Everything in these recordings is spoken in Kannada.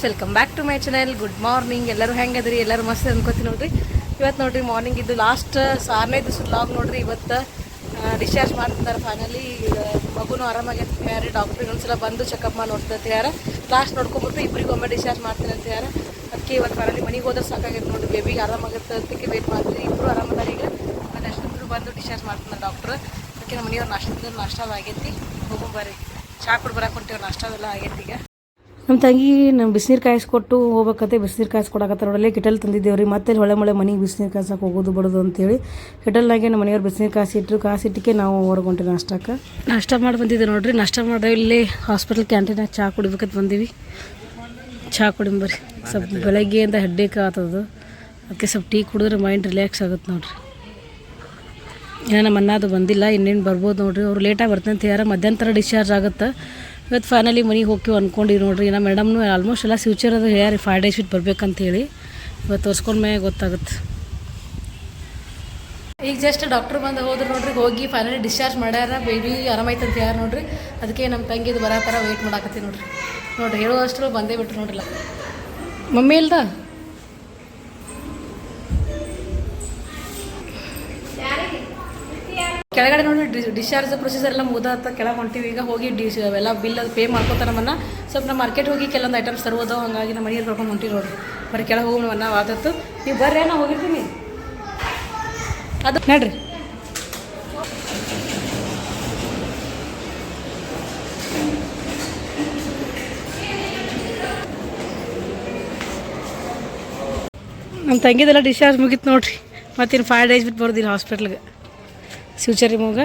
Friends welcome back to my channel good morning ಎಲ್ಲರೂ ಹೆಂಗದ್ರಿ? ಎಲ್ಲರೂ ಮಸ್ತ್ ಅನ್ಕೋತೀನಿ ನೋಡ್ರಿ. ಇವತ್ತು ನೋಡ್ರಿ ಮಾರ್ನಿಂಗ್ ಇದು ಲಾಸ್ಟ್ ಸಾರನೇ ದಿವಸ ಲಾಗ್ ನೋಡ್ರಿ. ಇವತ್ತು ಡಿಸ್ಚಾರ್ಜ್ ಮಾಡ್ತಾರೆ ಫೈನಲಿ ಮಗುನು ಆರಾಮಾಗೈತೆ ಯಾರು ಡಾಕ್ಟ್ರ್ ಇನ್ನೊಂದ್ಸಲ ಬಂದು ಚೆಕಪ್ ಮಾಡಿ ನೋಡ್ತೈತೆ ಯಾರ ಲಾಸ್ಟ್ ನೋಡ್ಕೊಂಬಿಟ್ಟು ಇಬ್ಬರಿಗೊಮ್ಮೆ ಡಿಸ್ಚಾರ್ಜ್ ಮಾಡ್ತೀನಿ ಅಂತ ಯಾರ ಅದಕ್ಕೆ ಇವತ್ತು ಫೈನಲಿ ಮನೆಗೆ ಹೋದ್ರೆ ಸಾಕಾಗೈತೆ ನೋಡ್ರಿ. ಬೇಬಿಗೆ ಆರಾಮಾಗುತ್ತೆ ಅದಕ್ಕೆ ವೇಟ್ ಮಾಡ್ತೀವಿ ಇಬ್ಬರು ಆರಾಮದಾರ ಈಗ. ಮತ್ತು ಅಷ್ಟೊಂದು ಬಂದು ಡಿಸ್ಚಾರ್ಜ್ ಮಾಡ್ತೀನಿ ಡಾಕ್ಟ್ರ್ ಅದಕ್ಕೆ ನಮ್ಮ ಮನೆಯವ್ರು ನಾಷ್ಟ ನಾಷ್ಟ ಆಗೈತಿ. ಹೋಗೋ ಬರ್ರಿ. ಚಾ ಕುಡ್ ನಾಷ್ಟ ನಾಷ್ಟವೆಲ್ಲ ಆಗೈತಿ ಈಗ. ನಮ್ಮ ತಂಗಿ ನಮ್ಮ ಬಿಸಿನೀರು ಕಾಯಿಸ್ಕೊಟ್ಟು ಹೋಗ್ಬೇಕತ್ತೆ ಬಿಸಿನೀರು ಕಾಯಿಸ್ಕೊಡಕತ್ತ ನೋಡಲ್ಲೇ ಕಿಟಲ್ ತಂದಿದ್ದೇವ್ರಿ, ಮತ್ತೆ ಹೊಳೆ ಮಳೆ ಮನೆಗೆ ಬಿಸಿನೀರು ಕಾಯ್ಸಕ್ಕೆ ಹೋಗೋದು ಬಡೋದು ಅಂತೇಳಿ ಕಿಟಲ್ನಾಗೆ ನಮ್ಮ ಮನೆಯವ್ರು ಬಿಸಿನೀರು ಕಾಯಿಸಿಟ್ರು. ಕಾಸಿಟ್ಟಿಗೆ ನಾವು ಹೊರಗೊಂಡು ನಾಷ್ಟಕ್ಕೆ. ನಾಷ್ಟ ಮಾಡಿ ಬಂದಿದ್ದೆ ನೋಡಿರಿ. ನಾಷ್ಟ ಮಾಡೋ ಇಲ್ಲಿ ಹಾಸ್ಪಿಟಲ್ ಕ್ಯಾಂಟೀನಾಗ ಚಹಾ ಕುಡಿಬೇಕಂತ ಬಂದೀವಿ. ಚಹಾ ಕುಡಿಂಬರಿ ಸ್ವಲ್ಪ ಬೆಳಗ್ಗೆಯಿಂದ ಹೆಡ್ಡೇಕ್ ಆತದ್ದು ಅದಕ್ಕೆ ಸ್ವಲ್ಪ ಟೀ ಕುಡಿದ್ರೆ ಮೈಂಡ್ ರಿಲ್ಯಾಕ್ಸ್ ಆಗುತ್ತೆ ನೋಡಿರಿ. ಏನೋ ನಮ್ಮ ಅದು ಬಂದಿಲ್ಲ, ಇನ್ನೇನು ಬರ್ಬೋದು ನೋಡಿರಿ. ಅವ್ರು ಲೇಟಾಗಿ ಬರ್ತೀನಿ ಅಂತ ಯಾರ ಮಧ್ಯಾಹ್ನ ಡಿಸ್ಚಾರ್ಜ್ ಆಗುತ್ತೆ. ಇವತ್ತು ಫೈನಲಿ ಮನೆಗೆ ಹೋಗಿ ಅಂದ್ಕೊಂಡಿವಿ ನೋಡ್ರಿ. ನಮ್ಮ ಮೇಡಮ್ನು ಆಲ್ಮೋಸ್ಟ್ ಎಲ್ಲ ಫ್ಯೂಚರ್ ಅದು ಹೇಳ್ಯಾರಿ ಫೈವ್ ಡೇಸ್ ಬಿಟ್ಟು ಬರ್ಬೇಕಂತ ಹೇಳಿ ಇವತ್ತು ತೋರಿಸ್ಕೊಂಡ ಮೇಲೆ ಗೊತ್ತಾಗುತ್ತೆ. ಈಗ ಜಸ್ಟ್ ಡಾಕ್ಟ್ರ್ ಬಂದು ಹೋದ್ರು ನೋಡ್ರಿ, ಹೋಗಿ ಫೈನಲಿ ಡಿಸ್ಚಾರ್ಜ್ ಮಾಡ್ಯಾರ ಬೇಬಿ ಆರಾಮಾಯ್ತು ಅಂತ ಯಾರು ನೋಡ್ರಿ. ಅದಕ್ಕೆ ನಮ್ಮ ತಂಗಿದು ಬರೋ ಥರ ವೆಯ್ಟ್ ಮಾಡಾಕತ್ತಿ ನೋಡ್ರಿ. ನೋಡ್ರಿ ಹೇಳೋ ಅಷ್ಟರಲ್ಲಿ ಬಂದೇ ಬಿಟ್ರು ನೋಡ್ರಿಲ್ಲ. ಮಮ್ಮಿ ಇಲ್ದ? ಕೆಳಗಡೆ ನೋಡಿ ಡಿಸ್ಚಾರ್ಜ್ ಪ್ರೊಸೀಜರ್ ಎಲ್ಲ ಮುಗ್ದಾತ ಕೆಳಗೆ ಹೊಂಟಿವಿ. ಈಗ ಹೋಗಿ ಡಿಸ್ ಎಲ್ಲ ಬಿಲ್ ಅದು ಪೇ ಮಾಡ್ಕೋತಾರೆ ನಮ್ಮನ್ನ ಸ್ವಲ್ಪ ನಮ್ಮ ಮಾರ್ಕೆಟ್ ಹೋಗಿ ಕೆಲವೊಂದು ಐಟಮ್ಸ್ ತರ್ಬೋದು, ಹಂಗಾಗಿ ನಮ್ಮ ಮನೆಯಲ್ಲಿ ಕರ್ಕೊಂಡು ಹೊಂಟಿವಿ ನೋಡ್ರಿ. ಬರೀ ಕೆಳಗೆ ಹೋಗಿ ನಾವು ಆದತ್ತು ನೀವು ಬರ್ರಿ ನಾ ಹೋಗಿರ್ತೀನಿ ಅದು ನೋಡ್ರಿ. ನಮ್ಮ ತಂಗಿದೆಲ್ಲ ಡಿಸ್ಚಾರ್ಜ್ ಮುಗೀತು ನೋಡ್ರಿ. ಮತ್ತಿನ್ನು ಫೈವ್ ಡೇಸ್ ಬಿಟ್ಟು ಬರ್ದಿಲ್ಲ ಹಾಸ್ಪಿಟ್ಲಿಗೆ ಫ್ಯೂಚರ್ ಮಗ.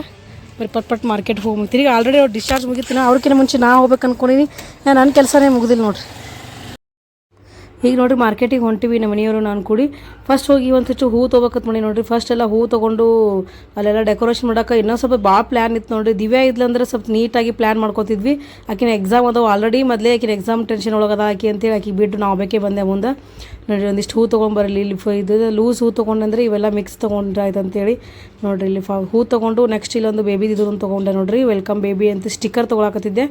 ಬರೀ ಪಟ್ ಪಟ್ ಮಾರ್ಕೆಟ್ ಹೋಗಿ ತಿರುಗಿ ಆಲ್ರೆಡಿ ಅವ್ರು ಡಿಸ್ಚಾರ್ಜ್ ಮುಗಿತೀನಿ ಅವ್ರಕ್ಕಿಂತ ಮುಂಚೆ ನಾ ಹೋಗ್ಬೇಕು ಅನ್ಕೊಂಡಿನಿ. ನನ್ನ ಕೆಲಸನೇ ಮುಗಿದಿಲ್ಲ ನೋಡ್ರಿ. ಈಗ ನೋಡ್ರಿ ಮಾರ್ಕೆಟಿಗೆ ಹೊಂಟಿವಿ ನಮ್ಮ ಮನೆಯವರು ನಾನು ಕೂಡಿ. ಫಸ್ಟ್ ಹೋಗಿ ಒಂದಿಷ್ಟು ಹೂ ತೊಗೋಕತ್ ಮಾಡಿ ನೋಡ್ರಿ. ಫಸ್ಟ್ ಎಲ್ಲ ಹೂ ತೊಗೊಂಡು ಅಲ್ಲೆಲ್ಲ ಡೆಕೋರೇಷನ್ ಮಾಡೋಕೆ ಇನ್ನೊಂದು ಸ್ವಲ್ಪ ಭಾಳ ಪ್ಲ್ಯಾನ್ ಇತ್ತು ನೋಡ್ರಿ. ದಿವ್ಯಾ ಇದ್ಲಂದ್ರೆ ಸ್ವಲ್ಪ ನೀಟಾಗಿ ಪ್ಲ್ಯಾನ್ ಮಾಡ್ಕೊತಿದ್ವಿ. ಆಕಿನ ಎಕ್ಸಾಮ್ ಅದಾವ ಆಲ್ರೆಡಿ ಮೊದಲೇ ಆಕಿನ ಎಕ್ಸಾಮ್ ಟೆನ್ಷನ್ ಒಳಗದ ಆಕಿ ಅಂತೇಳಿ ಆಕಿ ಬಿಟ್ಟು ನಾವು ಬೇಕೇ ಬಂದೆ ಮುಂದೆ. ನೋಡ್ರಿ ಒಂದಿಷ್ಟು ಹೂ ತೊಗೊಂಬರಲಿ ಇಲ್ಲಿ ಇದು ಲೂಸ್ ಹೂ ತೊಗೊಂಡಂದ್ರೆ ಇವೆಲ್ಲ ಮಿಕ್ಸ್ ತೊಗೊಂಡ್ರೆ ಆಯ್ತು ಅಂತೇಳಿ ನೋಡ್ರಿ ಇಲ್ಲಿ ಫ ಹೂ ತೊಗೊಂಡು ನೆಕ್ಸ್ಟ್ ಇಲ್ಲೊಂದು ಬೇಬಿ ಇದನ್ನು ಒಂದು ತೊಗೊಂಡೆ ನೋಡ್ರಿ. ವೆಲ್ಕಮ್ ಬೇಬಿ ಅಂತ ಸ್ಟಿಕ್ಕರ್ ತೊಗೊಳಕತ್ತಿದ್ದೆ.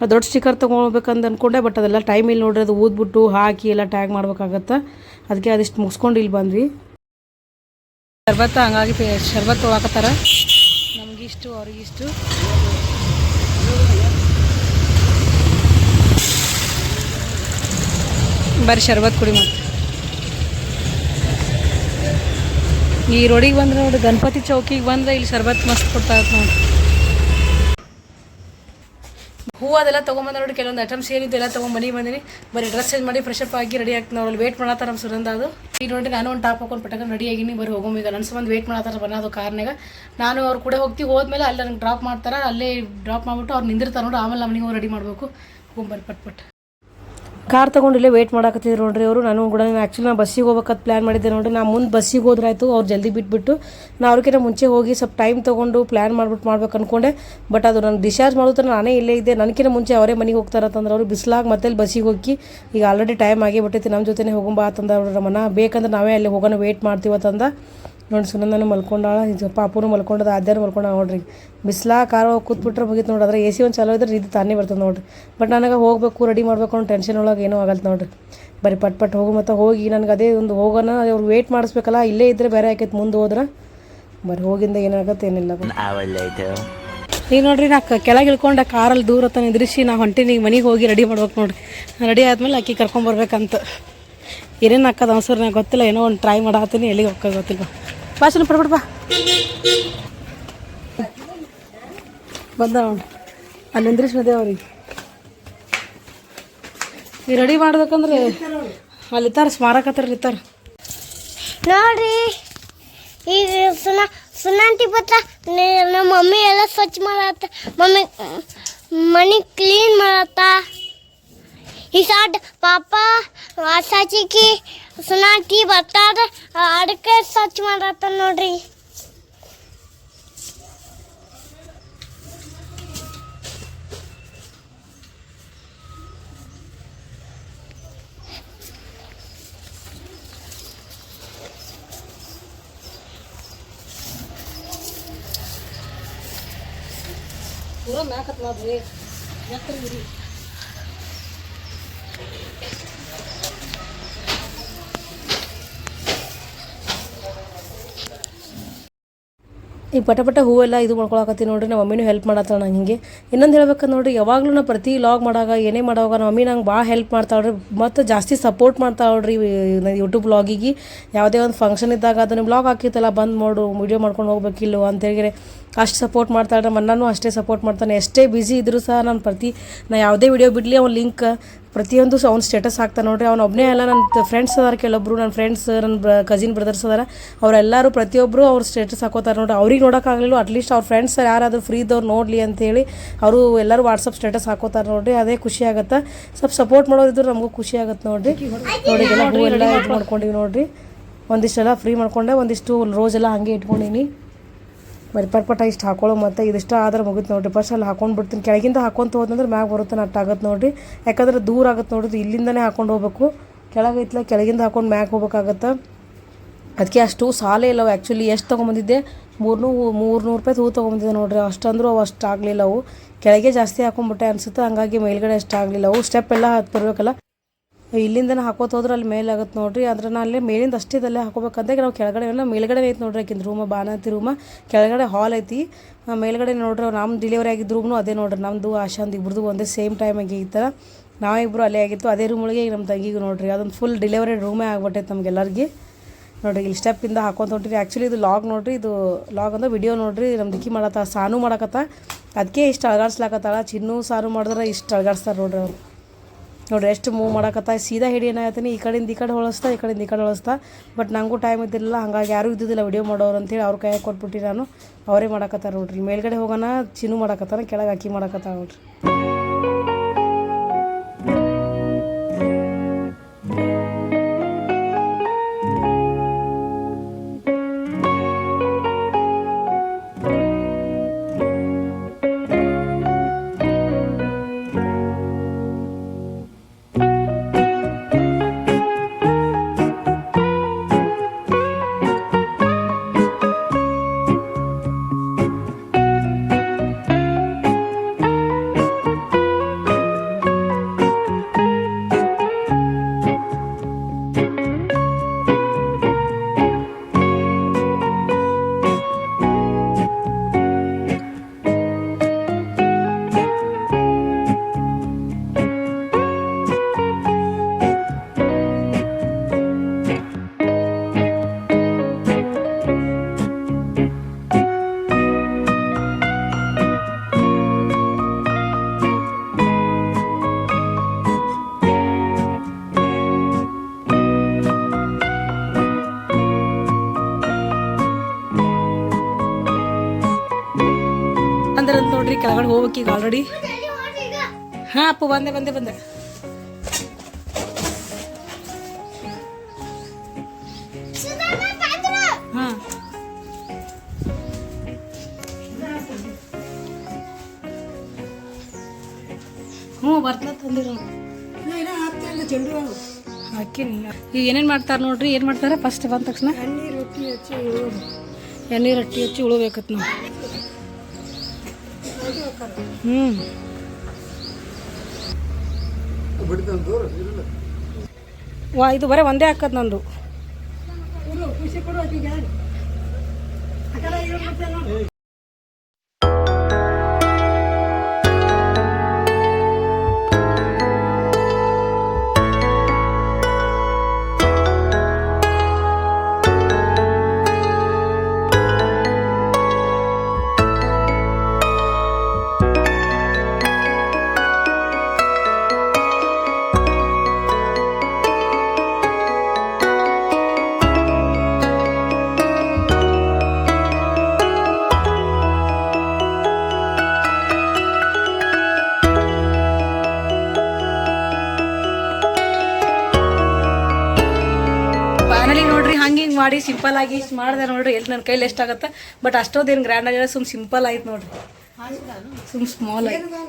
ದೊಡ್ಡ ಸ್ಟಿಕರ್ ತೊಗೊಳ್ಬೇಕಂತ ಅಂದ್ಕೊಂಡೆ ಬಟ್ ಅದೆಲ್ಲ ಟೈಮ್ ಇಲ್ಲಿ ನೋಡ್ರಿ, ಅದು ಊದ್ಬಿಟ್ಟು ಹಾಕಿ ಎಲ್ಲ ಟ್ಯಾಗ್ ಮಾಡ್ಬೇಕಾಗತ್ತೆ. ಅದಕ್ಕೆ ಅದಿಷ್ಟು ಮುಗಿಸ್ಕೊಂಡು ಇಲ್ಲಿ ಬಂದ್ವಿ. ಶರ್ಬತ್ತ ಹಂಗಾಗಿ ಶರ್ಬತ್ ತೊಗೊಳಕತ್ತಾರ? ನಮಗಿಷ್ಟು ಅವ್ರಿಗಿಷ್ಟು ಬರ್ರಿ ಶರ್ಬತ್ ಕುಡಿ ಮತ್ತೆ. ಈ ರೋಡಿಗೆ ಬಂದ್ರೆ ನೋಡಿ, ಗಣಪತಿ ಚೌಕಿಗೆ ಬಂದ್ರೆ ಇಲ್ಲಿ ಶರ್ಬತ್ ಮಸ್ತ್ ಕೊಡ್ತಾ ನೋಡಿ. ಹೂ ಅದೆಲ್ಲ ತೊಗೊಂಬಂದ ನೋಡಿ, ಕೆಲವೊಂದು ಐಟಮ್ಸ್ ಏನಿದೆ ಎಲ್ಲ ತೊಗೊಂಡು ಮನೆಗೆ ಬಂದಿನಿ. ಬರೀ ಡ್ರೆಸ್ ಚೇಂಜ್ ಮಾಡಿ ಫ್ರೆಶ್ ಅಪ್ ಆಗಿ ರೆಡಿ ಆಗ್ತೀನಿ. ಅವ್ರಲ್ಲಿ ವೇಟ್ ಮಾಡತ್ತಾರ ನಮ್ಮ ಸುರಂದ ಅದು. ಈ ನೋಡಿ ನಾನು ಒಂದು ಟಾಪ್ ಹಾಕೊಂಡು ಪಟಕ ರೆಡಿ ಆಗಿನಿ. ಬರೀ ಹೋಗೋಮ್ ಈಗ. ನನ್ನ ಸಂಬಂಧ ವೇಟ್ ಮಾಡತ್ತಾರ ಬನ್ನೋದು ಕಾರ್ನಾಗ ನಾನು ಅವ್ರು ಕೂಡ ಹೋಗ್ತೀವಿ. ಹೋದ್ಮೇಲೆ ಅಲ್ಲಿ ನನಗೆ ಡ್ರಾಪ್ ಮಾಡ್ತಾರೆ. ಅಲ್ಲೇ ಡ್ರಾಪ್ ಮಾಡಿಬಿಟ್ಟು ಅವ್ರು ನಿಂದಿರ್ತಾರೆ ನೋಡಿ ಆಮೇಲೆ ಅವ್ರು ರೆಡಿ ಮಾಡಬೇಕು. ಹೋಗಿ ಪಟ್. ಕಾರ್ ತಗೊಂಡಿಲ್ಲ ವೇಟ್ ಮಾಡಾಕತ್ತಿದ್ರು ನೋಡ್ರಿ ಅವರು. ನಾನು ಕೂಡ ಆ್ಯಕ್ಚುಲಿ ನಾನು ಬಸ್ಸಿಗೆ ಹೋಗ್ಬೇಕಂತ ಪ್ಲ್ಯಾನ್ ಮಾಡಿದ್ದೆ ನೋಡ್ರಿ. ನಾನು ಮುಂದೆ ಬಸ್ಸಿಗೆ ಹೋದ್ರಾಯ್ತು, ಅವ್ರು ಜಲ್ದಿ ಬಿಟ್ಬಿಟ್ಟು. ನಾ ಅವ್ರಿಗಿಂತ ಮುಂಚೆ ಹೋಗಿ ಸ್ವಲ್ಪ ಟೈಮ್ ತೊಗೊಂಡು ಪ್ಲ್ಯಾನ್ ಮಾಡ್ಬಿಟ್ಟು ಮಾಡ್ಬೇಕು ಅಂದ್ಕೊಂಡೆ ಬಟ್ ಅದು ನಾನು ಡಿಸ್ಚಾರ್ಜ್ ಮಾಡೋದ್ರ ನಾನೇ ಇಲ್ಲೇ ಇದ್ದೆ. ನನಗಿಂತ ಮುಂಚೆ ಅವರೇ ಮನೆಗೆ ಹೋಗ್ತಾರೆ ಅಂತಂದ್ರೆ ಅವರು ಬಿಸಿಲಾಗಿ ಮತ್ತೆ ಬಸ್ಸಿಗೆ ಹೋಗಿ, ಈಗ ಆಲ್ರೆಡಿ ಟೈಮ್ ಆಗಿ ಬಿಟ್ಟೈತಿ ನಮ್ಮ ಜೊತೆನೇ ಹೋಗೋಂಬ ಅಂತಂದ್ರೆ ಅವ್ರ ಮನ ಬೇಕಂದ್ರೆ ನಾವೇ ಅಲ್ಲಿ ಹೋಗೋಣ ವೇಟ್ ಮಾಡ್ತೀವತ್ತಂದ ನೋಡಿ ಸುನಂದನು ಮಲ್ಕೊಂಡಾಳ ಇದು ಪಾಪುನು ಮಲ್ಕೊಂಡದ ಆದ್ಯಾರು ಮಲ್ಕೊಂಡ ನೋಡ್ರಿ. ಬಿಸ್ಲಾ ಕಾರ ಕೂತ್ಬಿಟ್ರೆ ಮುಗಿತು ನೋಡಿ ಅದ್ರ ಎ ಸಿ ಒಂದು ಚಲೋ ಇದ್ರೆ ಇದು ತಾನೇ ಬರ್ತದೆ ನೋಡ್ರಿ. ಬಟ್ ನನಗೆ ಹೋಗಬೇಕು ರೆಡಿ ಮಾಡಬೇಕು ಅನ್ನೋ ಟೆನ್ಷನ್ ಒಳಗೆ ಏನೂ ಆಗಲ್ಲ ನೋಡ್ರಿ. ಬರೀ ಪಟ್ ಪಟ್ ಹೋಗು ಮತ್ತು ಹೋಗಿ ನನಗೆ ಅದೇ ಒಂದು ಹೋಗೋಣ ಅವ್ರು ವೇಟ್ ಮಾಡಿಸ್ಬೇಕಲ್ಲ ಇಲ್ಲೇ ಇದ್ದರೆ ಬೇರೆ ಆಕೈತೆ ಮುಂದೆ ಹೋದ್ರೆ ಬರೀ ಹೋಗಿಂದ ಏನಾಗತ್ತೆ ಏನಿಲ್ಲ. ಈಗ ನೋಡ್ರಿ ನಾ ಕೆಳಗೆ ಇಳ್ಕೊಂಡು ಕಾರಲ್ಲಿ ದೂರ ಹತ್ತ ನಿದ್ರಿಸಿ ನಾ ಹೊಂಟಿನಿ ಮನೆಗೆ ಹೋಗಿ ರೆಡಿ ಮಾಡ್ಬೇಕು ನೋಡ್ರಿ. ರೆಡಿ ಆದ್ಮೇಲೆ ಆಕಿ ಕರ್ಕೊಂಬರ್ಬೇಕಂತ ಏನೇನು ಹಾಕೋದು ಅವಸರ ನನಗೆ ಗೊತ್ತಿಲ್ಲ ಏನೋ ಒಂದು ಟ್ರೈ ಮಾಡತ್ತೀನಿ ಎಲ್ಲಿಗೆ ಹೋಗೋದು ಗೊತ್ತಿಲ್ಲ. ಬಾ ಸುಮ್ಮನೆ ಪಡ್ಬಿಡ್ ಬಾ. ಬಂದ ಅಲ್ಲಿ ನಿಂದ್ರಿಸಿ ಅವ್ರಿಗೆ ನೀವು ರೆಡಿ ಮಾಡ್ಬೇಕಂದ್ರೆ ಅಲ್ಲಿ ತರ ಸ್ಮಾರಕ ಇತ್ತಾರ. ನೋಡ್ರಿ ಈ ಸುನ ಸುನಾಂತಿ ಪತ್ರ ನಮ್ಮ ಮಮ್ಮಿ ಎಲ್ಲ ಸ್ವಚ್ಛ ಮಾಡತ್ತ ಮಮ್ಮಿ ಮನೆ ಕ್ಲೀನ್ ಮಾಡತ್ತ. ಈ ಸಾಟ್ ಪಾಪ ಸಾಚಿಕಿ ಸುನಾಕಿ ಬರ್ತಾರ. ಅದಕ್ಕೆ ಸ್ವಚ್ಛ ಮಾಡತ್ತ ನೋಡ್ರಿ. ಪೂರ ಮ್ಯಾಕತ್ ಮಾಡ್ರಿ. ಈ ಪಟ ಪಟ ಹೂವೆಲ್ಲ ಇದು ಮಾಡ್ಕೊಳಕತ್ತೀನಿ ನೋಡ್ರಿ, ನಮ್ಮ ಮಮ್ಮಿನೂ ಹೆಲ್ಪ್ ಮಾಡತ್ತಾಳ ನಂಗೆ ಹಿಂಗೆ. ಇನ್ನೊಂದು ಹೇಳ್ಬೇಕಂದ್ರೆ ನೋಡ್ರಿ, ಯಾವಾಗಲೂ ನಾ ಪ್ರತಿ ಲಾಗ್ ಮಾಡಾಗ, ಏನೇ ಮಾಡೋವಾಗ ನಮ್ಮ ಮಮ್ಮಿ ನಂಗೆ ಭಾಳ ಹೆಲ್ಪ್ ಮಾಡ್ತಾಳ್ರಿ ಮತ್ತು ಜಾಸ್ತಿ ಸಪೋರ್ಟ್ ಮಾಡ್ತಾಳ್ರಿ ಯೂಟ್ಯೂಬ್ ಬ್ಲಾಗಿಗೆ ಯಾವುದೇ ಒಂದು ಫಂಕ್ಷನ್ ಇದ್ದಾಗ ಅದನ್ನ ಬ್ಲಾಗ್ ಹಾಕಿತ್ತಲ್ಲ, ಬಂದು ಮಾಡು ವೀಡಿಯೋ ಮಾಡ್ಕೊಂಡು ಹೋಗ್ಬೇಕಿಲ್ಲ ಅಂತೇಳಿ ಅಷ್ಟು ಸಪೋರ್ಟ್ ಮಾಡ್ತಾಳೆ ನಮ್ಮ ಅಣ್ಣನೂ ಅಷ್ಟೇ ಸಪೋರ್ಟ್ ಮಾಡ್ತಾನೆ. ಎಷ್ಟೇ ಬ್ಯುಸಿ ಇದ್ದರೂ ಸಹ ನಾನು ಪ್ರತಿ, ನಾ ಯಾವುದೇ ವಿಡಿಯೋ ಬಿಡಲಿ, ಅವ್ನ ಲಿಂಕ್ ಪ್ರತಿಯೊಂದು ಸಹ ಅವ್ನ ಸ್ಟೇಟಸ್ ಹಾಕ್ತಾನೆ ನೋಡ್ರಿ. ಅವ್ನು ಒಬ್ಬನೇ ಅಲ್ಲ ನನ್ನ ಫ್ರೆಂಡ್ಸ್ ಅದಾರ ಕೆಲವೊಬ್ರು ನನ್ನ ಫ್ರೆಂಡ್ಸ್ ನನ್ನ ಕಸಿನ್ ಬ್ರದರ್ಸ್ ಅದಾರ. ಅವರೆಲ್ಲರೂ ಪ್ರತಿಯೊಬ್ಬರು ಅವ್ರ ಸ್ಟೇಟಸ್ ಹಾಕೋತಾರೆ ನೋಡ್ರಿ. ಅವ್ರಿಗೆ ನೋಡೋಕ್ಕಾಗಲಿಲ್ಲ ಅಟ್ಲೀಸ್ಟ್ ಅವ್ರ ಫ್ರೆಂಡ್ಸ್ ಯಾರಾದರೂ ಫ್ರೀ ಇದ್ದವ್ರು ನೋಡಲಿ ಅಂತೇಳಿ ಅವರು ಎಲ್ಲರೂ ವಾಟ್ಸಪ್ ಸ್ಟೇಟಸ್ ಹಾಕೋತಾರೆ ನೋಡ್ರಿ. ಅದೇ ಖುಷಿ ಆಗುತ್ತೆ. ಸ್ವಲ್ಪ ಸಪೋರ್ಟ್ ಮಾಡೋರಿದ್ರು ನಮಗೂ ಖುಷಿ ಆಗುತ್ತೆ ನೋಡ್ರಿ. ನೋಡಿ, ಎಲ್ಲ ಹೂವೆಲ್ಲ ಇದು ಮಾಡ್ಕೊಂಡಿವಿ ನೋಡ್ರಿ. ಒಂದಿಷ್ಟೆಲ್ಲ ಫ್ರೀ ಮಾಡ್ಕೊಂಡೆ, ಒಂದಿಷ್ಟು ರೋಜೆಲ್ಲ ಹಾಗೆ ಇಟ್ಕೊಂಡೀನಿ. ಬರೀ ಪಟ್ ಪಟ ಇಷ್ಟು ಹಾಕೊಳ್ಳೋ ಮತ್ತು ಇದಿಷ್ಟ ಆದ್ರೆ ಮುಗಿತು ನೋಡಿರಿ. ಫಸ್ಟ್ ಅಲ್ಲಿ ಹಾಕೊಂಡು ಬಿಡ್ತೀನಿ. ಕೆಳಗಿಂದ ಹಾಕೊಂತ ಹೋದಂದ್ರೆ ಮ್ಯಾಗ ಬರುತ್ತೆ ನಟ್ಟು ಆಗತ್ತೆ ನೋಡಿರಿ. ಯಾಕಂದ್ರೆ ದೂರ ಆಗುತ್ತೆ ನೋಡಿರಿ. ಇಲ್ಲಿಂದನೇ ಹಾಕೊಂಡು ಹೋಗ್ಬೇಕು. ಕೆಳಗೈತ್ಲ ಕೆಳಗಿಂದ ಹಾಕೊಂಡು ಮ್ಯಾಗ ಹೋಗ್ಬೇಕಾಗತ್ತೆ. ಅದಕ್ಕೆ ಅಷ್ಟು ಸಾಲೇ ಇಲ್ಲ ಅವು ಆ್ಯಕ್ಚುಲಿ ಎಷ್ಟು ತೊಗೊಂಬಂದಿದ್ದೆ? ಮೂರ್ನೂ ಮೂರು ನೂರು ರೂಪಾಯಿ ಹೂ ತೊಗೊಂಬಂದಿದ್ದೆ ನೋಡ್ರಿ. ಅಷ್ಟಂದ್ರೂ ಅವು ಅಷ್ಟು ಆಗಲಿಲ್ಲ ಅವು. ಕೆಳಗೆ ಜಾಸ್ತಿ ಹಾಕೊಂಡ್ಬಿಟ್ಟೆ ಅನ್ಸುತ್ತೆ. ಹಂಗಾಗಿ ಮೇಲ್ಗಡೆ ಅಷ್ಟು ಆಗಲಿಲ್ಲ ಅವು. ಸ್ಟೆಪ್ ಎಲ್ಲ ಹತ್ತು ಬರಬೇಕಲ್ಲ. ಇಲ್ಲಿಂದನೇ ಹಾಕೋತ ಹೋದ್ರೆ ಅಲ್ಲಿ ಮೇಲೆ ಆಗುತ್ತೆ ನೋಡ್ರಿ. ಅದ್ರ ನಾ ಅಲ್ಲಿ ಮೇಲಿಂದ ಅಷ್ಟೇ ಅಲ್ಲೇ ಹಾಕೋಬೇಕಂತ ನಾವು ಕೆಳಗಡೆ ಎಲ್ಲ ಮೇಲ್ಗಡೆ ಐತೆ ನೋಡ್ರಿ ಆಕಿಂದ ರೂಮ ಬಾಣತಿ ರೂಮ ಕೆಳಗಡೆ ಹಾಲ್ ಐತಿ. ಮೇಲ್ಗಡೆ ನೋಡ್ರಿ ನಮ್ಮ ಡಿಲಿವರಿ ಆಗಿದ್ದ ರೂಮ್ನು ಅದೇ ನೋಡ್ರಿ. ನಮ್ಮದು ಆಶಾಂದ್ ಇಬ್ರದ್ದು ಒಂದೇ ಸೇಮ್ ಟೈಮ್ ಆಗಿತ್ತು ನಾವಿಬ್ಬರು ಅಲ್ಲೇ ಆಗಿತ್ತು ಅದೇ ರೂಮ್ ಒಳಗೆ ಈಗ ನಮ್ಮ ತಂಗಿಗೂ ನೋಡ್ರಿ. ಅದೊಂದು ಫುಲ್ ಡಿಲಿವರಿ ರೂಮೇ ಆಗ್ಬಿಟ್ಟೈತೆ ನಮಗೆಲ್ಲರಿಗೆ ನೋಡ್ರಿ, ಇಲ್ಲಿ ಸ್ಟೆಪ್ಪಿಂದ ಹಾಕೊಂತ ಹೊಂಟ್ರಿ. ಆ್ಯಕ್ಚುಲಿ ಇದು ಲಾಗ್ ನೋಡ್ರಿ. ಇದು ಲಾಗ್ ಅಂದ್ರೆ ವಿಡಿಯೋ ನೋಡ್ರಿ. ನಮ್ಮ ದಿಕ್ಕಿ ಮಾಡತ್ತ ಸಾನು ಮಾಡಕತ್ತ ಅದಕ್ಕೆ ಇಷ್ಟು ಅಳಗಾಡ್ಸ್ಲಾಕತ್ತಾಳ. ಚಿನ್ನು ಸಾರು ಮಾಡಿದ್ರೆ ಇಷ್ಟು ಅಳಗಾಡ್ಸ್ತಾರೆ ನೋಡ್ರಿ ಅವ್ರು. ನೋಡ್ರಿ, ಎಷ್ಟು ಮೂವ್ ಮಾಡಕತ್ತ ಸೀದಾ ಹಿಡಿ ಏನಾಗತ್ತೀನಿ, ಈ ಕಡೆಯಿಂದ ಈ ಕಡೆ ಹೊಳಸ್ತಾ, ಈ ಕಡೆಯಿಂದ ಈ ಕಡೆ ಹೊಳಸ್ತಾ. ಬಟ್ ನಂಗೂ ಟೈಮ್ ಇದ್ದಿರಲಿಲ್ಲ, ಹಂಗಾಗಿ ಯಾರೂ ಇದ್ದಿದ್ದಿಲ್ಲ ವಿಡಿಯೋ ಮಾಡೋರು ಅಂತೇಳಿ ಅವ್ರ ಕೈಯಾಗ ಕೊಟ್ಬಿಟ್ಟು ನಾನು. ಅವರೇ ಮಾಡಕತ್ತಾರ ನೋಡ್ರಿ. ಮೇಲ್ಗಡೆ ಹೋಗೋಣ, ಚಿನ್ನು ಮಾಡಕತ್ತಾರ ಕೆಳಗೆ ಅಕ್ಕಿ ಮಾಡಕತ್ತಾರ ನೋಡ್ರಿ. ಬಂದೆ ಬಂದೆ ಬಂದೆ. ಹಾಂ. ಹ್ಞೂ ಬರ್ತನ ತಂದಿರೋ. ಹಾಕಿನಿ ಈಗ ಏನೇನು ಮಾಡ್ತಾರೆ ನೋಡ್ರಿ ಏನು ಮಾಡ್ತಾರೆ? ಫಸ್ಟ್ ಬಂದ ತಕ್ಷಣ ಎಣ್ಣೆ ರೊಟ್ಟಿ ಹಚ್ಚಿ ಎಣ್ಣೆ ರೊಟ್ಟಿ ಹಚ್ಚಿ ಉಳ್ಬೇಕತ್ ನಾವು. ಹ್ಞೂ ವಾ ಇದು ಬರೀ ಒಂದೇ ಹಾಕದ್ ನಂದು. ಫೈನಲಿ ಮಾಡಿ ಸಿಂಪಲ್ ಆಗಿ ಇಷ್ಟು ಮಾಡಿದೆ ನೋಡ್ರಿ ಎಲ್ಲಿ ನನ್ನ ಕೈಲಿ ಎಷ್ಟಾಗತ್ತೆ. ಬಟ್ ಅಷ್ಟೊಂದೇನು ಗ್ರ್ಯಾಂಡ್ ಆಗಿಲ್ಲ ಸುಮ್ ಸಿಂಪಲ್ ಆಯ್ತು ನೋಡ್ರಿ. ಸುಮ್ ಸ್ಮಾಲ್ ಆಯ್ತು.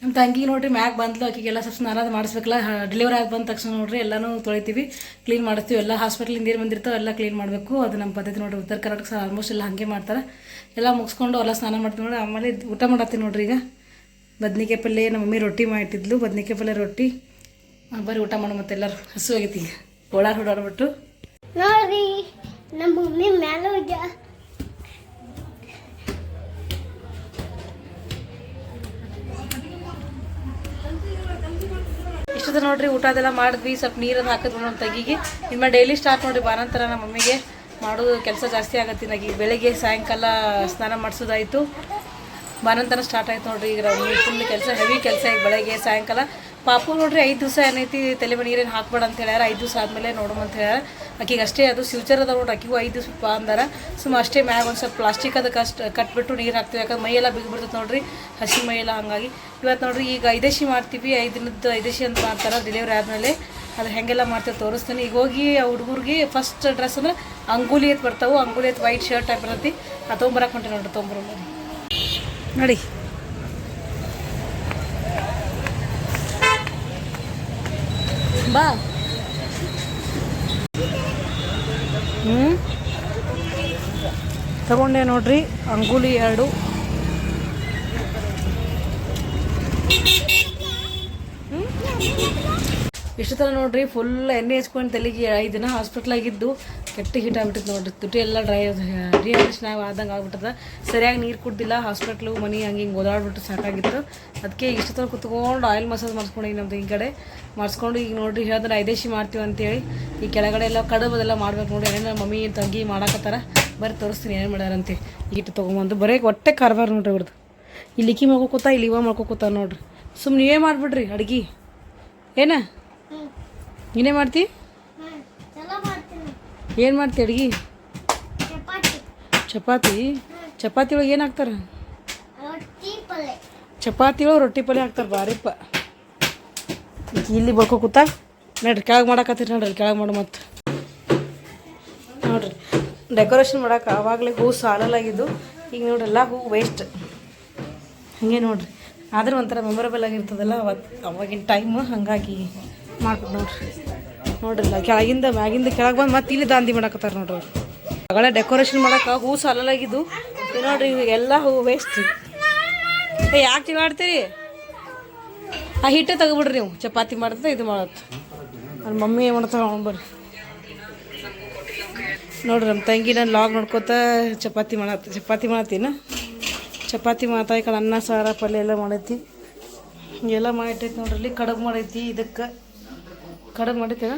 ನಮ್ಮ ತಂಗಿ ನೋಡ್ರಿ, ಮ್ಯಾಗ್ ಬಂದ್ಲು, ಆಕಿಗೆಲ್ಲ ಸ್ವಲ್ಪ ಸ್ನಾನ ಮಾಡಿಸ್ಬೇಕಲ್ಲ. ಡೆಲಿವರಿ ಆಗಿ ಬಂದ ತಕ್ಷಣ ನೋಡ್ರಿ, ಎಲ್ಲಾನು ತೊಳಿತೀವಿ. ಕ್ಲೀನ್ ಮಾಡಿಸ್ತೀವಿ ಎಲ್ಲ ಹಾಸ್ಪಿಟ್ಲಿಂದ ಏನು ಬಂದಿರ್ತಾವೆ ಎಲ್ಲ ಕ್ಲೀನ್ ಮಾಡಬೇಕು. ಅದು ನಮ್ಮ ಪದ್ಧತಿ ನೋಡ್ರಿ. ಉತ್ತರ ಕರ್ನಾಟಕ ಆಲ್ಮೋಸ್ಟ್ ಎಲ್ಲ ಹಾಗೆ ಮಾಡ್ತಾರೆ. ಎಲ್ಲ ಮುಗಿಸ್ಕೊಂಡು ಎಲ್ಲ ಸ್ನಾನ ಮಾಡ್ತೀವಿ ನೋಡಿ ಆಮೇಲೆ ಊಟ ಮಾಡತ್ತೀನಿ ನೋಡ್ರಿ ಈಗ. ಬದ್ನಿಕಾಯಿ ಪಲ್ಯ, ನಮ್ಮ ಮಮ್ಮಿ ರೊಟ್ಟಿ ಮಾಡಿಟ್ಟಿದ್ಲು ಬದ್ನಿಕಾಯಿ ಪಲ್ಯ, ರೊಟ್ಟಿ. ಬರೀ ಊಟ ಮಾಡೋ ಮತ್ತೆ ಎಲ್ಲರೂ ಹಸು ಆಗೈತಿ ಈಗ. ಓಡಾಡ್ ಓಡಾಡ್ಬಿಟ್ಟು ನೋಡ್ರಿ ನಮ್ಮ ಮಮ್ಮಿ ಮ್ಯಾಲ ಇಷ್ಟದ ನೋಡ್ರಿ ಊಟ ಅದೆಲ್ಲ ಮಾಡಿದ್ವಿ, ಸ್ವಲ್ಪ ನೀರನ್ನು ಹಾಕಿದ್ವಿ ನಮ್ಮ ತಗಿಗೆ. ನಿಮ್ಮ ಡೈಲಿ ಸ್ಟಾರ್ಟ್ ನೋಡ್ರಿ ಬಾನಂತರ ನಮ್ಮ ಮಮ್ಮಿಗೆ ಮಾಡೋದು ಕೆಲಸ ಜಾಸ್ತಿ ಆಗತ್ತೆ. ನಗಿ ಬೆಳಗ್ಗೆ ಸಾಯಂಕಾಲ ಸ್ನಾನ ಮಾಡಿಸೋದಾಯಿತು. ಬಾನಂತನ ಸ್ಟಾರ್ಟ್ ಆಯ್ತು ನೋಡ್ರಿ. ಈಗ ಫುಲ್ ಕೆಲಸ ಹೆವಿ ಕೆಲಸ ಈಗ ಬೆಳಗ್ಗೆ, ಸಾಯಂಕಾಲ. ಪಾಪು ನೋಡ್ರಿ, ಐದು ದಿವಸ ಏನೈತಿ ತಲೆ ನೀರೇನು ಹಾಕ್ಬೇಡ ಅಂತ ಹೇಳ್ಯಾರ. ಐದು ದಿವಸ ಆದಮೇಲೆ ನೋಡಮ್ ಅಂತ ಹೇಳ್ಯಾರ. ಆಕಿಗೆ ಅಷ್ಟೇ ಅದು ಫ್ಯೂಚರ್ ಅದ ನೋಡ್ರಿ. ಆಕಿಗೂ ಐದು ದಿವಸ ಪಾ ಅಂದಾರ. ಸುಮ್ಮ ಅಷ್ಟೇ ಮ್ಯಾಗ ಒಂದು ಸ್ವಲ್ಪ ಪ್ಲಾಸ್ಟಿಕ್ ಅದಕ್ಕೆ ಅಷ್ಟು ಕಟ್ಬಿಟ್ಟು ನೀರು ಹಾಕ್ತೀವಿ. ಯಾಕಂದ್ರೆ ಮೈಯೆಲ್ಲ ಬಿಗಿ ಬಿಡ್ತೈತೆ ನೋಡ್ರಿ, ಹಸಿ ಮೈಯೆಲ್ಲ ಹಂಗಾಗಿ. ಇವತ್ತು ನೋಡ್ರಿ, ಈಗ ಐದೇಶಿ ಮಾಡ್ತೀವಿ. ಐದು ದಿನದ ಐದೇಶಿ ಅಂತ ಮಾಡ್ತಾರೆ ಡೆಲಿವರಿ ಆದಮೇಲೆ. ಅದು ಹೆಂಗೆಲ್ಲ ಮಾಡ್ತೀವಿ ತೋರಿಸ್ತೀನಿ. ಈಗ ಹೋಗಿ ಆ ಹುಡುಗರಿಗೆ ಫಸ್ಟ್ ಡ್ರೆಸ್ ಅಂದ್ರೆ ಅಂಗುಲಿ ಎತ್ ಬರ್ತಾವೆ. ಅಂಗುಲಿ ಎತ್ ವೈಟ್ ಶರ್ಟ್ ಟೈಪ್ ಬರ್ತೈತಿ ಆ ತೊಗೊಂಬರಕ್ಕೆ ಹೊಂಟೆ ನೋಡ್ರಿ ನೋಡಿ. ಬಾ. ಹ್ಞೂ ತಗೊಂಡೆ ನೋಡ್ರಿ, ಅಂಗುಲಿ ಎರಡು. ಇಷ್ಟು ಥರ ನೋಡ್ರಿ ಫುಲ್ ಎಣ್ಣೆ ಹಚ್ಕೊಂಡು ತಲೆಗೆ ಐದು ದಿನ ಹಾಸ್ಪಿಟ್ಲಾಗಿದ್ದು ಕೆಟ್ಟ ಹೀಟ್ ಆಗ್ಬಿಟ್ಟಿತ್ತು ನೋಡ್ರಿ. ತುಟಿ ಎಲ್ಲ ಡ್ರೈ ಡಿಹೈಡ್ರೇಷನ್ ಆದಂಗೆ ಆಗ್ಬಿಟ್ಟದ. ಸರಿಯಾಗಿ ನೀರು ಕುಡ್ದಿಲ್ಲ ಹಾಸ್ಪಿಟ್ಲು ಮನೆ ಹಂಗೆ ಹಿಂಗೆ ಓದಾಡ್ಬಿಟ್ಟು ಸಾಕಾಗಿತ್ತು. ಅದಕ್ಕೆ ಇಷ್ಟು ತರ ಕುತ್ಕೊಂಡು ಆಯಿಲ್ ಮಸಾಜ್ ಮಾಡಿಸ್ಕೊಂಡು ಈಗ ನಮ್ದು ಈ ಕಡೆ. ಮಾಡಿಸ್ಕೊಂಡು ಈಗ ನೋಡ್ರಿ ಹೇಳಿದ್ರೆ ಐದೇಶಿ ಮಾಡ್ತೀವಿ ಅಂತೇಳಿ. ಈ ಕೆಳಗಡೆ ಎಲ್ಲ ಕಡುಬು ಅದೆಲ್ಲ ಮಾಡ್ಬೇಕು ನೋಡಿ ಏನೇನು ಮಮ್ಮಿ ತಂಗಿ ಮಾಡಾಕತ್ತಾರ. ಬರ್ರಿ ತೋರಿಸ್ತೀನಿ ಏನು ಮಾಡ್ಯಾರಂತೆ ಹಿಟ್ಟು ತೊಗೊಂಬಂದು ಬರೀ ಹೊಟ್ಟೆ ಕಾರ್ಬಾರ್ ನೋಡ್ರಿ ಅವ್ರದ್ದು ಇಲ್ಲಿ ಇಕ್ಕಿ ಮಾಡ್ಕೋತ ಇಲ್ಲಿ ಇವ ಮಾಡ್ಕೋತ ನೋಡ್ರಿ. ಸುಮ್ಮನೆ ನೀವೇ ಮಾಡಿಬಿಡ್ರಿ ಅಡುಗೆ. ಏನ? ನೀನೇ ಮಾಡ್ತಿ? ಏನು ಮಾಡ್ತೀಯ ಅಡುಗೆ? ಚಪಾತಿ. ಚಪಾತಿ? ಒಳಗೆ ಏನು ಹಾಕ್ತಾರೆ? ಚಪಾತಿ ಒಳಗೆ ರೊಟ್ಟಿ ಪಲ್ಯ ಹಾಕ್ತಾರೆ ಬಾರಿಪ್ಪ ಇಲ್ಲಿ ಬರ್ಕೋ ಕೂತ. ನೋಡ್ರಿ ಕೆಳಗೆ ಮಾಡಾಕತ್ತೀರಿ ನೋಡ್ರಿ ಕೆಳಗೆ ಮಾಡು ಮತ್ತು. ನೋಡ್ರಿ ಡೆಕೋರೇಷನ್ ಮಾಡಕ್ಕೆ ಆವಾಗಲೇ ಹೂ ಸಾಲಲಾಗಿದ್ದು. ಈಗ ನೋಡ್ರಿ ಎಲ್ಲ ಹೂ ವೇಸ್ಟ್ ಹಾಗೆ ನೋಡ್ರಿ ಆದ್ರೆ ಒಂಥರ ಮೆಮೊರೇಬಲ್ ಆಗಿರ್ತದಲ್ಲ ಅವತ್ತು ಅವಾಗಿನ ಟೈಮು ಹಾಗಾಗಿ ಮಾಡ್ಕೊಂಡು ನೋಡ್ರಿ. ನೋಡ್ರಿಲ್ಲ ಕೆಳಗಿಂದ ಮ್ಯಾಗಿಂದ ಕೆಳಗೆ ಬಂದು ಮತ್ತೆ ಇಲ್ಲಿ ದಾಂದಿ ಮಾಡಕತ್ತಾರ ನೋಡ್ರಿ ಅವ್ರು. ಡೆಕೋರೇಷನ್ ಮಾಡಕ್ಕೆ ಹೂ ಸಾಲಲಾಗಿದ್ದು. ಈಗ ನೋಡ್ರಿ ಎಲ್ಲ ಹೂ ವೇಸ್ಟ್ ಏ, ಯಾಕೆ ಮಾಡ್ತೀರಿ ಆ ಹಿಟ್ಟೆ ತಗೊಬಿಡ್ರಿ ನೀವು. ಚಪಾತಿ ಮಾಡಿದ್ರೆ ಇದು ಮಾಡತ್ತೆ ನನ್ನ ಮಮ್ಮಿ ಏನು ಮಾಡ್ತಾಳೆ ಬರ್ರಿ. ನೋಡ್ರಿ ನಮ್ಮ ತಂಗಿ ನಾನು ಲಾಗ್ ನೋಡ್ಕೋತ ಚಪಾತಿ ಮಾಡತ್ತೆ ಚಪಾತಿ ಮಾಡತ್ತೀನ ಚಪಾತಿ ಮಾಡ್ತಾ ಇಕ್ಕ ಅನ್ನ, ಸಾರ, ಪಲ್ಯ ಎಲ್ಲ ಮಾಡೈತಿ. ಎಲ್ಲ ಮಾಡಿಟ್ಟೈತಿ ನೋಡ್ರಿ ಕಡುಬು ಮಾಡೈತಿ ಇದಕ್ಕೆ. ಕಡುಬು ಮಾಡೈತೇನ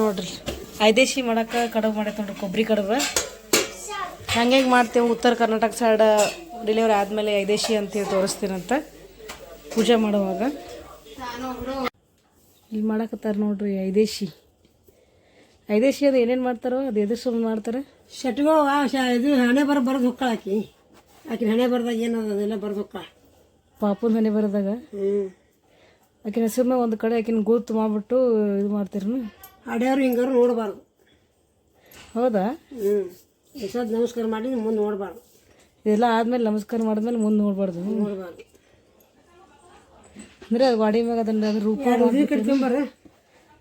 ನೋಡ್ರಿ. ಐದೇಶಿ ಮಾಡಕ್ಕೆ ಕಡಬು ಮಾಡೈತೆ ನೋಡ್ರಿ ಕೊಬ್ಬರಿ ಕಡಬು. ಹಂಗೆ ಮಾಡ್ತೇವೆ ಉತ್ತರ ಕರ್ನಾಟಕ ಸೈಡ್ ಡೆಲಿವರಿ ಆದಮೇಲೆ ಐದೇಶಿ ಅಂತೇಳಿ ತೋರಿಸ್ತೀನಂತ. ಪೂಜೆ ಮಾಡುವಾಗ. ಇಲ್ಲಿ ಮಾಡಕತ್ತಾರ ನೋಡ್ರಿ ಐದೇಶಿ. ಐದೇಶಿ ಅದು ಏನೇನು ಮಾಡ್ತಾರೋ ಅದು ಎದುರು ಸುಮ್ಮನೆ ಮಾಡ್ತಾರೆ. ಶಟ್ಗೋ ಇದು ಹಣೆ ಬರ ಬರೋದು ಹುಕ್ಕಳ ಆಕಿ. ಆಕಿನ ಹಣೆ ಬರ್ದಾಗ ಏನದ ಅದೆಲ್ಲ ಬರೋದು ಹುಕ್ಕಳ. ಪಾಪನ ಹಣೆ ಬರೋದಾಗ? ಹ್ಞೂ ಆಕಿನ ಸುಮ್ಮನೆ ಒಂದು ಕಡೆ ಆಕಿನ ಗುರುತು ಮಾಡಿಬಿಟ್ಟು ಇದು ಮಾಡ್ತೀರನು? ಅಡ್ಯಾರು ಹಿಂಗಾರು ನೋಡಬಾರ್ದು. ಹೌದಾ? ಹ್ಞೂ ನಮಸ್ಕಾರ ಮಾಡಿ ಮುಂದೆ ನೋಡಬಾರ್ದು. ಇದೆಲ್ಲ ಆದಮೇಲೆ ನಮಸ್ಕಾರ ಮಾಡಿದ್ಮೇಲೆ ಮುಂದೆ ನೋಡಬಾರ್ದು. ನೋಡಬಾರ್ದು. ಅಂದರೆ ಅದು ಗಾಡಿ ಮ್ಯಾಗ ಅದನ್ನ ಅದ್ರ ರೂಪ ಕಟ್ಕೊಂಬರ್ರಿ.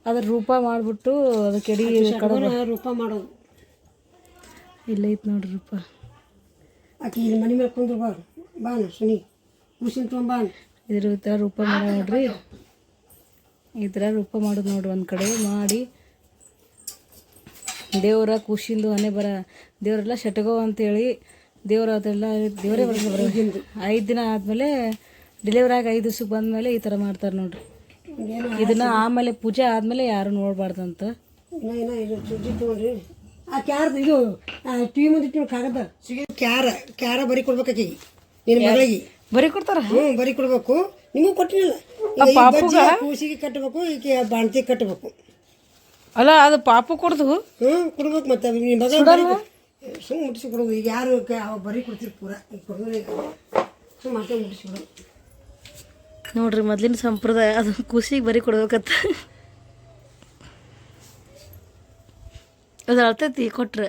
ಅದ್ರ ರೂಪ ಮಾಡಿಬಿಟ್ಟು ಅದಕ್ಕೆ ಎಡಿ ರೂಪ ಮಾಡೋದು. ಇಲ್ಲ ಐತೆ ನೋಡ್ರಿ ರೂಪ. ಆಕಿ ಇಲ್ಲಿ ಮನೆ ಮೇಲೆ ಕುಂದ್ರಬಾರ್ದು. ಬಾನ ಸುನಿ. ಮುಸಿನ್ ತೊಗೊಂಬಾನ ಇದ್ರ ಈ ಥರ ರೂಪ ಮಾಡೋ ನೋಡ್ರಿ. ಈ ಥರ ರೂಪ ಮಾಡೋದು ನೋಡ್ರಿ ಒಂದು ಕಡೆ ಮಾಡಿ. ದೇವರ ಖುಷಿಂದು ಮನೆ ಬರ ದೇವರೆಲ್ಲ ಶಟಗೋ ಅಂತೇಳಿ ದೇವರ ಅದೆಲ್ಲ ದೇವರೇ ಬರೋದು ಐದು ದಿನ ಆದಮೇಲೆ ಡೆಲಿವರಿ ಆಗಿ ಐದು ದಿವ್ಸಕ್ಕೆ ಬಂದಮೇಲೆ ಈ ಥರ ಮಾಡ್ತಾರೆ ನೋಡ್ರಿ. ಇದನ್ನ ಆಮೇಲೆ ಪೂಜೆ ಆದಮೇಲೆ ಯಾರು ನೋಡಬಾರ್ದಂತ. ತೊಗೊಂಡ್ರಿ. ಆ ಕ್ಯಾರ್ದು ಇದು ಕಾಗದ ಕ್ಯಾರ ಕ್ಯಾರ ಬರಿ ಕೊಡ್ಬೇಕಾಗಿ ನಿನ್ನ ಮಗಳಿಗೆ. ಬರೀ ಕೊಡ್ತಾರ? ಹ್ಞೂ ಬರಿ ಕೊಡ್ಬೇಕು. ನಿಮಗೂ ಕೊಟ್ಟಿಲ್ಲ ಕೂಸಿಗೆ ಕಟ್ಟಬೇಕು ಈಕೆ ಬಾಣ್ತಿ ಕಟ್ಟಬೇಕು. ಅಲ್ಲ ಅದು ಪಾಪು ಕೊಡ್ದು? ಹ್ಞೂ ಕೊಡ್ಬೇಕು ಮತ್ತೆ ನಿಮ್ಮ ಮಗ ಬರಿ ಸುಮ್ಮನೆ ಮುಟ್ಟಿಸಿ ಕೊಡೋದು ಈಗ ಯಾರು ಬರೀ ಬರಿ ಕೊಡ್ತೀರಿ ಪೂರ? ಈಗ ಕೊಡೋದು ಈಗ. ಸುಮ್ಮನೆ ನೋಡ್ರಿ ಮೊದ್ಲಿನ ಸಂಪ್ರದಾಯ ಅದು ಖುಷಿಗೆ ಬರೀ ಕೊಡ್ಬೇಕತ್ತ ಅದು ಅಳ್ತೈತಿ ಕೊಟ್ರೆ.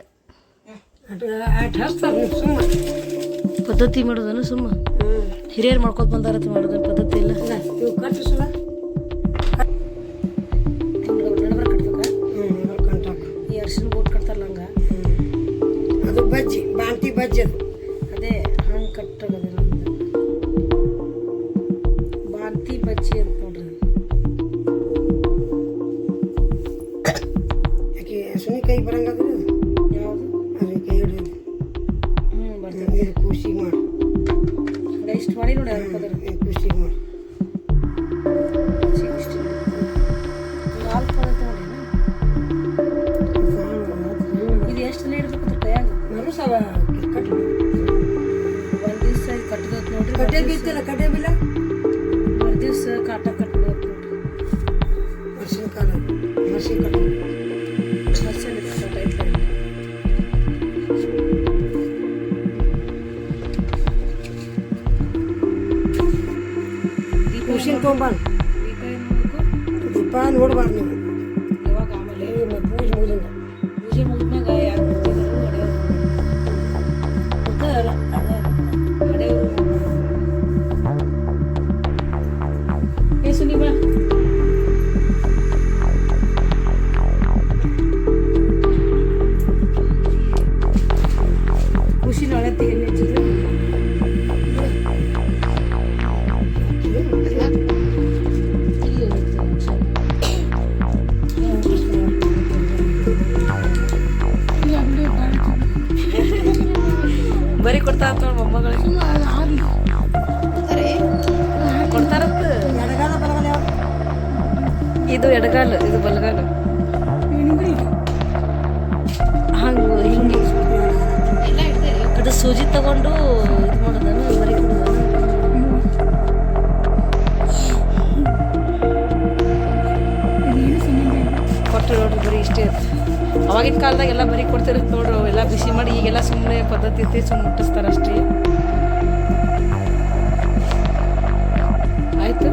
ಸುಮ್ಮ ಪದ್ಧತಿ ಮಾಡೋದನ್ನು ಸುಮ್ಮ ಹಿರಿಯರು ಮಾಡ್ಕೊತ ಬಂದಾರತಿ ಮಾಡೋದು ಪದ್ಧತಿ ಇಲ್ಲ. ಇವು ಈ ಅರ್ಶಿನ ಬೋಟ್ ಕಟ್ತಾರಲ್ಲ ಹಂಗ? ಅದು ಬಜ್ಜಿ ಬಾಂತಿ ಬಜ್ಜಿ ಅದೇ. ಎಷ್ಟು ಮಾಡಿ ನೋಡಿ ಕೃಷಿ ಮಾಡಿ. ಇದು ಎಷ್ಟು ದಿನ ಮರು ಸವ ಒಂದು ದಿವಸ ಕಟ್ಟದ ನೋಡ್ರಿ ಕಟ್ಟೆ ಬೀಳ್ತಿಲ್ಲ ಕಟ್ಟೆ ಬೀಳ? ಕಾಟ ಕಟ್ಟಬೇಕು ವರ್ಷ ಕಾಲ ವರ್ಷ ಕಟ್ಟ ದೀಪ ವರ್ಷಿನ ತೊಗೊಂಬಾನ ದೀಪ ಏನು ಮಾಡಬೇಕು ದೀಪ ನೋಡ್ಬಾರ್ದು ನೀವು ಬರಿ ಎಲ್ಲ ಬರೀ ಕೊಡ್ತಿರತ್ತೆ ನೋಡ್ರಿ ಅವೆಲ್ಲ ಬಿಸಿ ಮಾಡಿ ಈಗೆಲ್ಲ ಸುಮ್ಮನೆ ಪದ್ಧತಿ ಐತಿ ಸುಮ್ಮನೆ ಮುಟ್ಟಿಸ್ತಾರಷ್ಟೇ ಆಯ್ತು?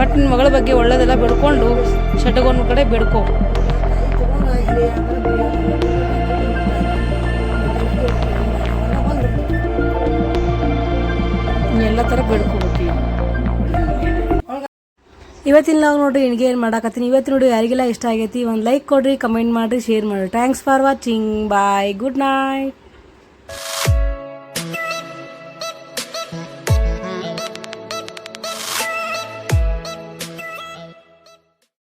ಒಟ್ಟು ನಿನ್ನ ಮಗಳ ಬಗ್ಗೆ ಒಳ್ಳೇದೆಲ್ಲ ಬಿಡ್ಕೊಂಡು, ಶಟಗೊಂದು ಕಡೆ ಬಿಡ್ಕೊ. ಎಲ್ಲ ಥರ ಬಿಡ್ಕೋಬೇಕು ಇವತ್ತಿನ ನಾವು ನೋಡ್ರಿ, ನಿನಗೆ ಏನು ಮಾಡಾಕತ್ತೀನಿ? ಇವತ್ತು ನೋಡಿ ಯಾರಿಗೆಲ್ಲ ಇಷ್ಟ ಆಗೈತಿ, ಒಂದು ಲೈಕ್ ಕೊಡ್ರಿ ಕಮೆಂಟ್ ಮಾಡಿರಿ ಶೇರ್ ಮಾಡಿರಿ. Thanks for watching bye good night